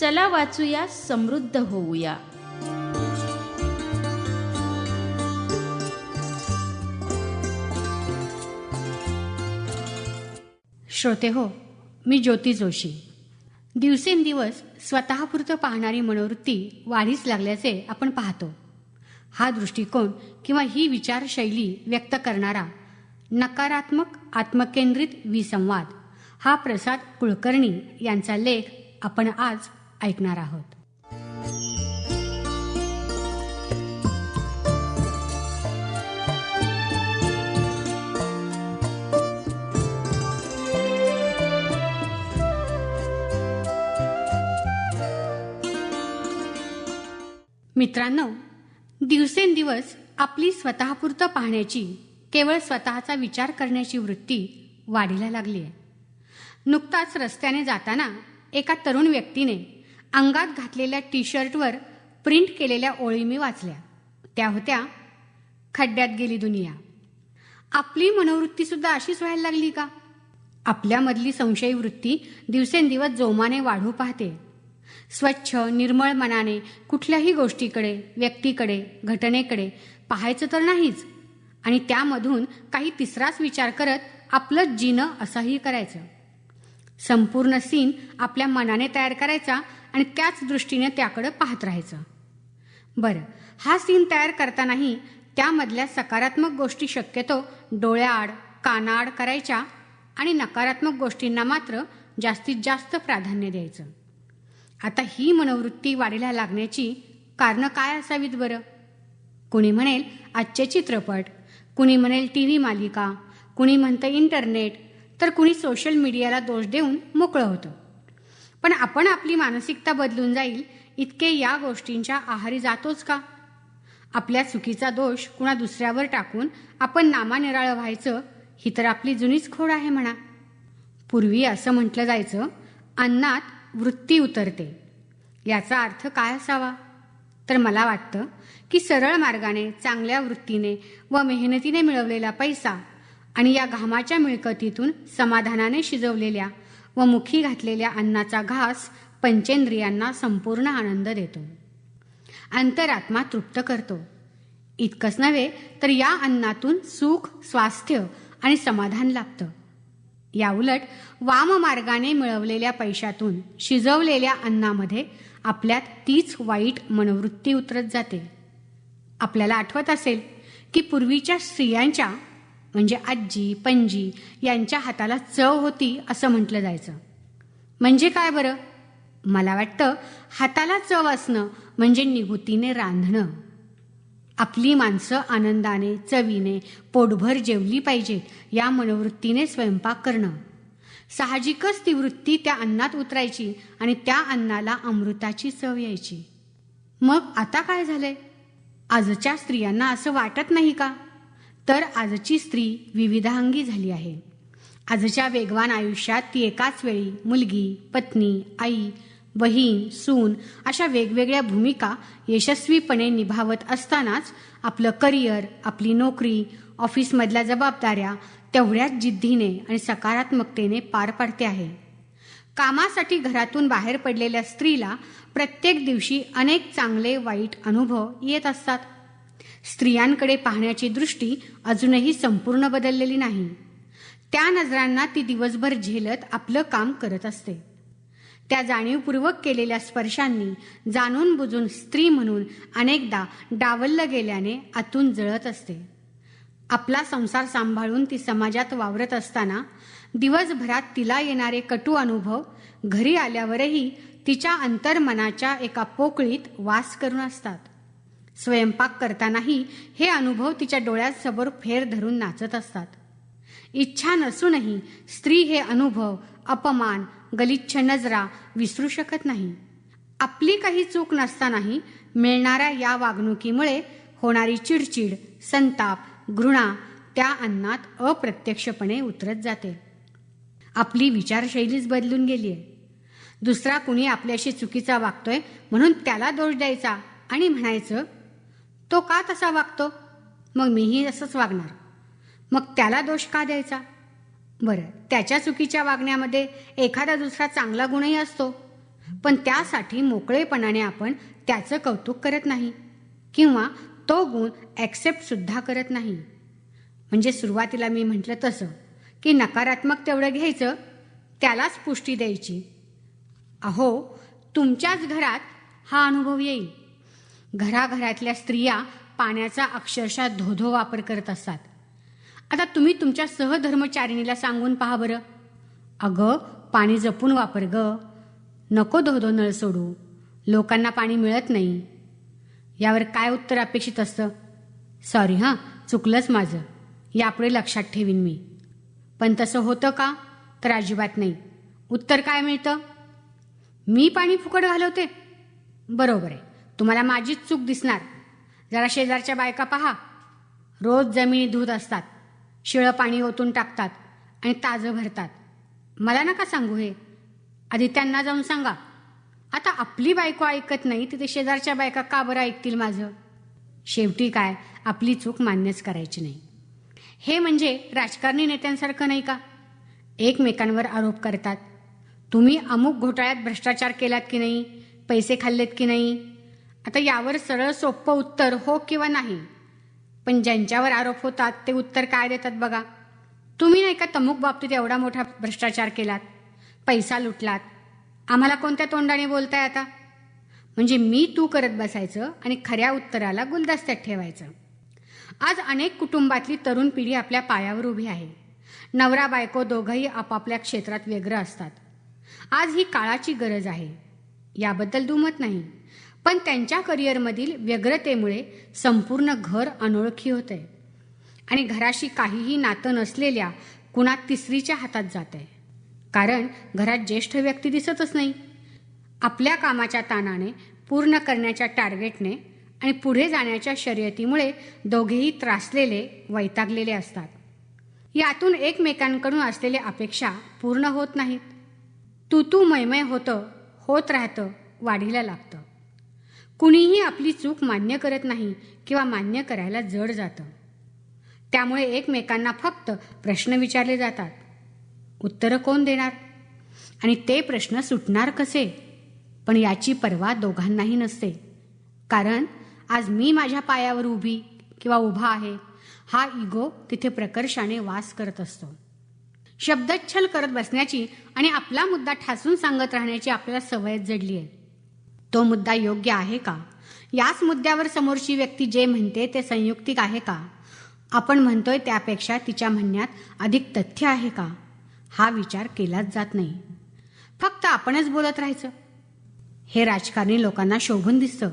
चला वाचूया समृद्ध होऊया. श्रोते हो मी ज्योती जोशी. दिवसेंदिवस स्वतःपुरतं पाहणारी मनोवृत्ती वाढीस लागल्याचे आपण पाहतो. हा दृष्टिकोन किंवा ही विचारशैली व्यक्त करणारा नकारात्मक आत्मकेंद्रित विसंवाद हा प्रसाद कुलकर्णी यांचा लेख आपण आज ऐकणार आहोत. मित्रांनो दिवसेंदिवस आपली स्वतःपुरतं पाहण्याची केवळ स्वतःचा विचार करण्याची वृत्ती वाढीला लागली आहे नुकताच रस्त्याने जाताना एका तरुण व्यक्तीने अंगात घातलेल्या टी शर्टवर प्रिंट केलेल्या ओळी मी वाचल्या. त्या होत्या खड्ड्यात गेली दुनिया. आपली मनोवृत्ती सुद्धा अशीच व्हायला लागली का? आपल्यामधली संशयी वृत्ती दिवसेंदिवस जोमाने वाढू पाहते. स्वच्छ निर्मळ मनाने कुठल्याही गोष्टीकडे व्यक्तीकडे घटनेकडे पाहायचं तर नाहीच. आणि त्यामधून काही तिसराच विचार करत आपलं जिनं असंही करायचं. संपूर्ण सीन आपल्या मनाने तयार करायचा आणि त्याच दृष्टीने त्याकडं पाहत राहायचं. बरं हा सीन तयार करतानाही त्यामधल्या सकारात्मक गोष्टी शक्यतो डोळ्याआड कानाआड करायच्या आणि नकारात्मक गोष्टींना मात्र जास्तीत जास्त प्राधान्य द्यायचं. आता ही मनोवृत्ती वाढीला लागण्याची कारणं काय असावीत बरं? कुणी म्हणेल आजचे चित्रपट कुणी म्हणेल टी व्ही मालिका कुणी म्हणतं इंटरनेट तर कुणी सोशल मीडियाला दोष देऊन मोकळं होतं. पण आपण आपली मानसिकता बदलून जाईल इतके या गोष्टींच्या आहारी जातोच का? आपल्या चुकीचा दोष कुणा दुसऱ्यावर टाकून आपण नामानिराळं व्हायचं ही तर आपली जुनीच खोड आहे म्हणा. पूर्वी असं म्हटलं जायचं अन्नात वृत्ती उतरते. याचा अर्थ काय असावा? तर मला वाटतं की सरळ मार्गाने चांगल्या वृत्तीने व मेहनतीने मिळवलेला पैसा आणि या घामाच्या मिळकतीतून समाधानाने शिजवलेल्या व मुखी घातलेल्या अन्नाचा घास पंचेंद्रियांना संपूर्ण आनंद देतो. अंतरात्मा तृप्त करतो. इतकंच नव्हे तर या अन्नातून सुख स्वास्थ्य आणि समाधान लाभतं. याउलट वाममार्गाने मिळवलेल्या पैशातून शिजवलेल्या अन्नामध्ये आपल्यात तीच वाईट मनोवृत्ती उतरत जाते. आपल्याला आठवत असेल की पूर्वीच्या स्त्रियांच्या म्हणजे आजी पणजी यांच्या हाताला चव होती असं म्हटलं जायचं. म्हणजे काय बरं? मला वाटतं हाताला चव असणं म्हणजे निगुतीने रांधणं. आपली माणसं आनंदाने चवीने पोटभर जेवली पाहिजेत या मनोवृत्तीने स्वयंपाक करणं. साहजिकच ती वृत्ती त्या अन्नात उतरायची आणि त्या अन्नाला अमृताची चव यायची. मग आता काय झालंय? आजच्या स्त्रियांना असं वाटत नाही का? तर आजची स्त्री विविधांगी झाली आहे. आजच्या वेगवान आयुष्यात ती एकाच वेळी मुलगी पत्नी आई बहीण सून अशा वेगवेगळ्या भूमिका यशस्वीपणे निभावत असतानाच आपलं करिअर आपली नोकरी ऑफिसमधल्या जबाबदाऱ्या तेवढ्याच जिद्दीने आणि सकारात्मकतेने पार पाडते आहे. कामासाठी घरातून बाहेर पडलेल्या स्त्रीला प्रत्येक दिवशी अनेक चांगले वाईट अनुभव येत असतात. स्त्रियांकडे पाहण्याची दृष्टी अजूनही संपूर्ण बदललेली नाही. त्या नजरांना ती दिवसभर झेलत आपलं काम करत असते. त्या जाणीवपूर्वक केलेल्या स्पर्शांनी जाणून बुजून स्त्री म्हणून अनेकदा डावललं गेल्याने आतून जळत असते. आपला संसार सांभाळून ती समाजात वावरत असताना दिवसभरात तिला येणारे कटू अनुभव घरी आल्यावरही तिच्या अंतर्मनाच्या एका पोकळीत वास करून असतात. स्वयंपाक करतानाही हे अनुभव तिच्या डोळ्यासमोर फेर धरून नाचत असतात. इच्छा नसूनही स्त्री हे अनुभव अपमान गलिच्छ नजरा विसरू शकत नाही. आपली काही चूक नसतानाही मिळणाऱ्या या वागणुकीमुळे होणारी चिडचिड संताप घृणा त्या अन्नात अप्रत्यक्षपणे उतरत जाते. आपली विचारशैलीच बदलून गेली आहे दुसरा कुणी आपल्याशी चुकीचा वागतोय म्हणून त्याला दोष द्यायचा आणि म्हणायचं तो का तसा वागतो? मग मीही असंच वागणार. मग त्याला दोष का द्यायचा? बरं त्याच्या चुकीच्या वागण्यामध्ये एखादा दुसरा चांगला गुणही असतो. पण त्यासाठी मोकळेपणाने आपण त्याचं कौतुक करत नाही. किंवा तो गुण ॲक्सेप्टसुद्धा करत नाही. म्हणजे सुरुवातीला मी म्हटलं तसं की नकारात्मक तेवढं घ्यायचं त्यालाच पुष्टी द्यायची. अहो तुमच्याच घरात हा अनुभव येईल. घराघरातल्या स्त्रिया पाण्याचा अक्षरशः धोधो वापर करत असतात. आता तुम्ही तुमच्या सहधर्मचारिणीला सांगून पहा बरं. अगं पाणी जपून वापर ग. नको धोधो नळ सोडू. लोकांना पाणी मिळत नाही. यावर काय उत्तर अपेक्षित असतं? सॉरी हां चुकलंच माझं. यापुढे लक्षात ठेवीन मी. पण तसं होतं का? तर अजिबात नाही. उत्तर काय मिळतं? मी पाणी फुकट घालवते? बरोबर आहे. तुम्हाला माझीच चूक दिसणार. जरा शेजारच्या बायका पहा. रोज जमिनी धुत असतात. शिळं पाणी ओतून टाकतात आणि ताजं भरतात. मला नका सांगू हे. आधी त्यांना जाऊन सांगा. आता आपली बायको ऐकत नाही तिथे शेजारच्या बायका का बरं ऐकतील माझं? शेवटी काय? आपली चूक मान्यच करायची नाही. हे म्हणजे राजकारणी नेत्यांसारखं नाही का? एकमेकांवर आरोप करतात. तुम्ही अमुक घोटाळ्यात भ्रष्टाचार केलात की नाही? पैसे खाल्लेत की नाही? आता यावर सरळ सोपं उत्तर हो किंवा नाही? पण ज्यांच्यावर आरोप होतात ते उत्तर काय देतात बघा? तुम्ही नाही का तमुक बाबतीत एवढा मोठा भ्रष्टाचार केलात? पैसा लुटलात? आम्हाला कोणत्या तोंडाने बोलताय आता? म्हणजे मी तू करत बसायचं आणि खऱ्या उत्तराला गुलदस्त्यात ठेवायचं. आज अनेक कुटुंबातली तरुण पिढी आपल्या पायावर उभी आहे. नवरा बायको दोघंही आपापल्या क्षेत्रात व्यग्र असतात. आज ही काळाची गरज आहे. याबद्दल दुमत नाही. पण त्यांच्या करिअरमधील व्यग्रतेमुळे संपूर्ण घर अनोळखी होते. आणि घराशी काहीही नातं नसलेल्या कुणा तिसरीच्या हातात जात आहे कारण घरात ज्येष्ठ व्यक्ती दिसतच नाही. आपल्या कामाच्या ताणाने पूर्ण करण्याच्या टार्गेटने आणि पुढे जाण्याच्या शर्यतीमुळे दोघेही त्रासलेले वैतागलेले असतात. यातून एकमेकांकडून असलेल्या अपेक्षा पूर्ण होत नाहीत. तू तू मैमय होतं होत राहतं वाढीला लागतं. कुणीही आपली चूक मान्य करत नाही किंवा मान्य करायला जड जातं. त्यामुळे एकमेकांना फक्त प्रश्न विचारले जातात. उत्तरं कोण देणार? आणि ते प्रश्न सुटणार कसे? पण याची पर्वा दोघांनाही नसते. कारण आज मी माझ्या पायावर उभी किंवा उभा आहे हा इगो तिथे प्रकर्षाने वास करत असतो. शब्दच्छल करत बसण्याची आणि आपला मुद्दा ठासून सांगत राहण्याची आपल्याला सवयच जडली आहे तो मुद्दा योग्य आहे का? याच मुद्द्यावर समोरची व्यक्ती जे म्हणते ते संयुक्तिक आहे का? आपण म्हणतोय त्यापेक्षा तिच्या म्हणण्यात अधिक तथ्य आहे का? हा विचार केलाच जात नाही. फक्त आपणच बोलत राहायचं. हे राजकारणी लोकांना शोभून दिसतं.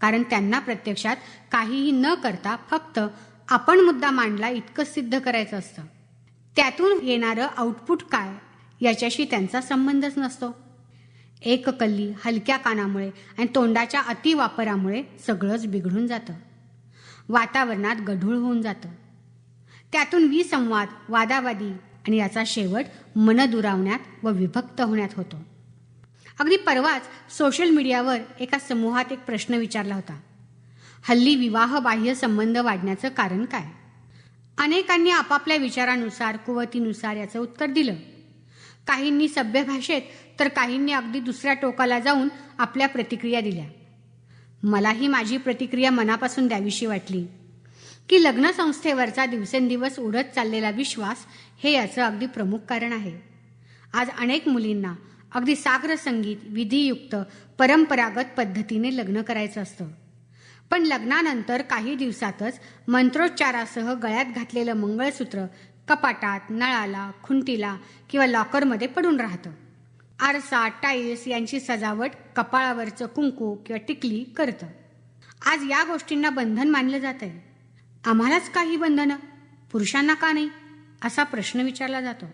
कारण त्यांना प्रत्यक्षात काहीही न करता फक्त आपण मुद्दा मांडला इतकं सिद्ध करायचं असतं. त्यातून येणारं आउटपुट काय? याच्याशी त्यांचा संबंधच नसतो. एककल्ली हलक्या कानामुळे आणि तोंडाच्या अतिवापरामुळे सगळंच बिघडून जातं. वातावरणात गढूळ होऊन जातं. त्यातून विसंवाद वादावादी आणि याचा शेवट मन दुरावण्यात व विभक्त होण्यात होतो. अगदी परवाच सोशल मीडियावर एका समूहात एक प्रश्न विचारला होता. हल्ली विवाह बाह्य संबंध वाढण्याचं कारण काय? अनेकांनी आपापल्या विचारानुसार कुवतीनुसार याचं उत्तर दिलं. काहींनी सभ्य भाषेत तर काहींनी अगदी दुसऱ्या टोकाला जाऊन आपल्या प्रतिक्रिया दिल्या. मलाही माझी प्रतिक्रिया मनापासून द्यावीशी वाटली. की लग्नसंस्थेवरचा दिवसेंदिवस उडत चाललेला विश्वास हे याचं अगदी प्रमुख कारण आहे. आज अनेक मुलींना अगदी साग्र संगीत विधियुक्त परंपरागत पद्धतीने लग्न करायचं असतं. पण लग्नानंतर काही दिवसातच मंत्रोच्चारासह गळ्यात घातलेलं मंगळसूत्र कपाटात नळाला खुंटीला किंवा लॉकरमध्ये पडून राहतं. आरसा टाईल्स यांची सजावट कपाळावरचं कुंकू किंवा टिकली करतं. आज या गोष्टींना बंधन मानलं जात आहे आम्हालाच काही बंधनं पुरुषांना का नाही? असा प्रश्न विचारला जातो.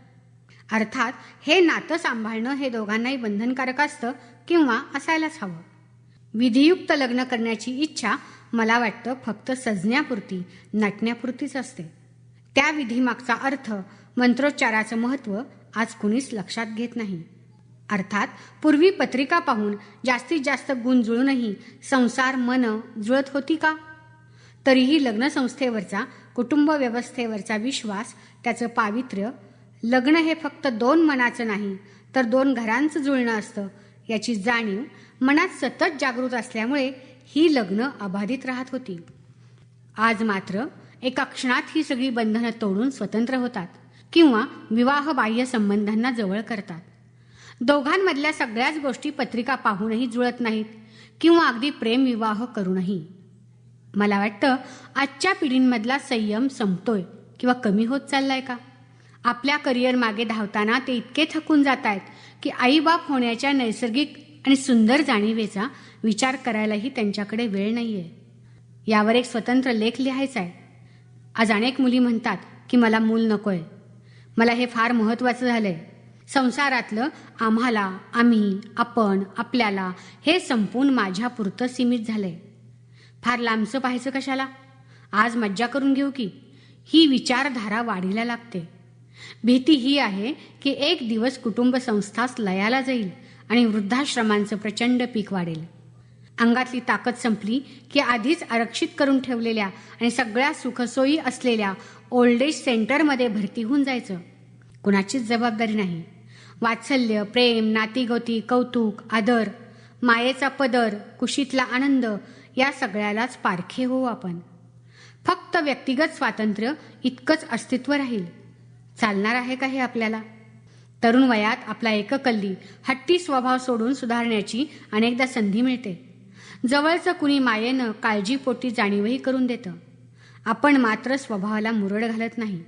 अर्थात हे नातं सांभाळणं हे दोघांनाही बंधनकारक असतं किंवा असायलाच हवं. विधियुक्त लग्न करण्याची इच्छा मला वाटतं फक्त सजण्यापुरती नटण्यापुरतीच असते. त्या विधीमागचा अर्थ मंत्रोच्चाराचं महत्त्व आज कुणीच लक्षात घेत नाही. अर्थात पूर्वी पत्रिका पाहून जास्तीत जास्त गुण जुळूनही संसार मन जुळत होती का? तरीही लग्नसंस्थेवरचा कुटुंब व्यवस्थेवरचा विश्वास त्याचं पावित्र्य लग्न हे फक्त दोन मनाचं नाही तर दोन घरांचं जुळणं असतं याची जाणीव मनात सतत जागृत असल्यामुळे ही लग्न अबाधित राहत होती. आज मात्र एका क्षणात ही सगळी बंधनं तोडून स्वतंत्र होतात किंवा विवाह बाह्य संबंधांना जवळ करतात. दोघांमधल्या सगळ्याच गोष्टी पत्रिका पाहूनही जुळत नाहीत किंवा अगदी प्रेमविवाह करूनही. मला वाटतं आजच्या पिढींमधला संयम संपतोय किंवा कमी होत चाललाय का? आपल्या करिअर मागे धावताना ते इतके थकून जात आहेत की आईबाप होण्याच्या नैसर्गिक आणि सुंदर जाणीवेचा विचार करायलाही त्यांच्याकडे वेळ नाही आहे यावर एक स्वतंत्र लेख लिहायचा आहे आज अनेक मुली म्हणतात की मला मूल नकोय. मला हे फार महत्वाचं झालंय. संसारातलं आम्हाला आम्ही आपण आपल्याला हे संपून माझ्यापुरतं सीमित झालंय. फार लांबचं पाहायचं कशाला? आज मज्जा करून घेऊ की? ही विचारधारा वाढीला लागते. भीती ही आहे की एक दिवस कुटुंब संस्थास लयाला जाईल आणि वृद्धाश्रमांचं प्रचंड पीक वाढेल. अंगातली ताकद संपली की आधीच आरक्षित करून ठेवलेल्या आणि सगळ्या सुखसोयी असलेल्या ओल्ड एज सेंटरमध्ये भरती होऊन जायचं. कुणाचीच जबाबदारी नाही. वात्सल्य प्रेम नातीगोती कौतुक आदर मायेचा पदर कुशीतला आनंद या सगळ्यालाच पारखे हो आपण. फक्त व्यक्तिगत स्वातंत्र्य इतकंच अस्तित्व राहील. चालणार आहे का हे आपल्याला? तरुण वयात आपला एककल्ली हट्टी स्वभाव सोडून सुधारण्याची अनेकदा संधी मिळते. जवळचं कुणी मायेनं काळजीपोटी जाणीवही करून देतं. आपण मात्र स्वभावाला मुरड घालत नाही.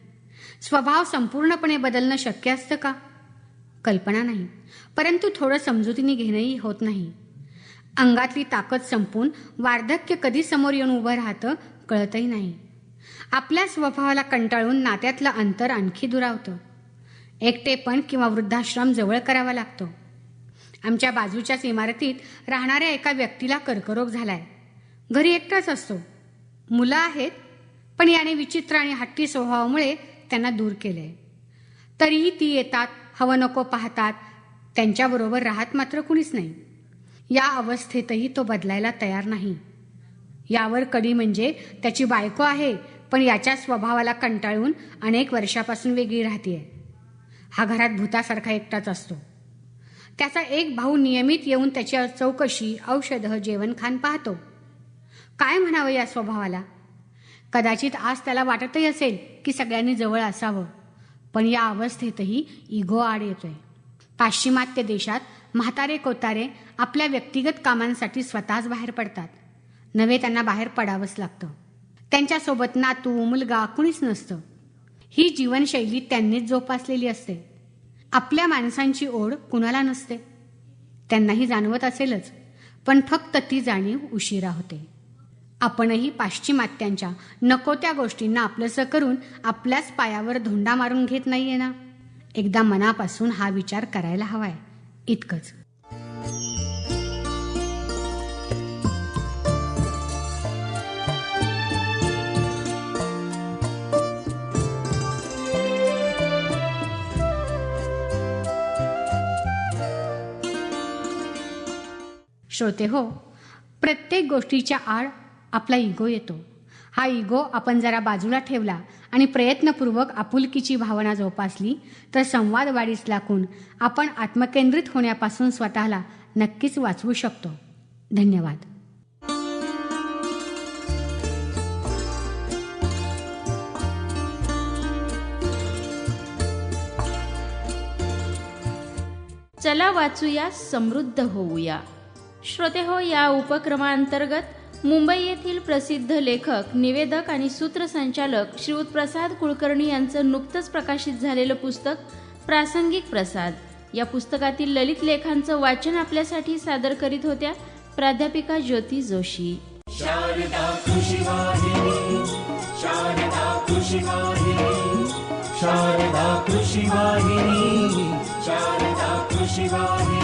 स्वभाव संपूर्णपणे बदलणं शक्य असतं का? कल्पना नाही. परंतु थोडं समजुतीने घेणंही होत नाही. अंगातली ताकद संपून वार्धक्य कधी समोर येऊन उभं राहतं कळतही नाही. आपल्या स्वभावाला कंटाळून नात्यातलं अंतर आणखी दुरावतं. एकटेपण किंवा वृद्धाश्रम जवळ करावा लागतो. आमच्या बाजूच्याच इमारतीत राहणाऱ्या एका व्यक्तीला कर्करोग झालाय. घरी एकटाच असतो. मुलं आहेत पण याने विचित्र आणि हट्टी स्वभावामुळे त्यांना दूर केलंय. तरीही ती येतात हवं नको पाहतात. त्यांच्याबरोबर राहत मात्र कुणीच नाही. या अवस्थेतही तो बदलायला तयार नाही. यावर कडी म्हणजे त्याची बायको आहे पण याच्या स्वभावाला कंटाळून अनेक वर्षापासून वेगळी राहतीये. हा घरात भूतासारखा एकटाच असतो. त्याचा एक भाऊ नियमित येऊन त्याची चौकशी औषधं जेवणखान पाहतो. काय म्हणावं या स्वभावाला? कदाचित आज त्याला वाटतही असेल की सगळ्यांनी जवळ असावं. पण या अवस्थेतही इगो आड येतोय. पाश्चिमात्य देशात म्हातारे कोतारे आपल्या व्यक्तिगत कामांसाठी स्वतःच बाहेर पडतात. नव्हे त्यांना बाहेर पडावंच लागतं. त्यांच्यासोबत नातू मुलगा कुणीच नसतं. ही जीवनशैली त्यांनीच जोपासलेली असते. आपल्या माणसांची ओढ कुणाला नसते. त्यांनाही जाणवत असेलच पण फक्त ती जाणीव उशिरा होते. आपणही पाश्चिमात्यांच्या नको त्या गोष्टींना आपलंसं करून आपल्याच पायावर धोंडा मारून घेत नाहीये ना? एकदा मनापासून हा विचार करायला हवाय. इतकंच. श्रोते हो प्रत्येक गोष्टीच्या आड आपला इगो येतो. हा इगो आपण जरा बाजूला ठेवला आणि प्रयत्नपूर्वक आपुलकीची भावना जोपासली तर संवाद वाढीस लागून आपण आत्मकेंद्रित होण्यापासून स्वतःला नक्कीच वाचवू शकतो. धन्यवाद. चला वाचूया समृद्ध होऊया. श्रोते हो या उपक्रमाअंतर्गत मुंबई येथील प्रसिद्ध लेखक निवेदक आणि सूत्रसंचालक श्रीयुत प्रसाद कुलकर्णी यांचं नुकतंच प्रकाशित झालेलं पुस्तक प्रासंगिक प्रसाद. या पुस्तकातील ललित लेखांचं वाचन आपल्यासाठी सादर करीत होत्या प्राध्यापिका ज्योती जोशी. शारदा कृषिवाहिनी शारदा शारदा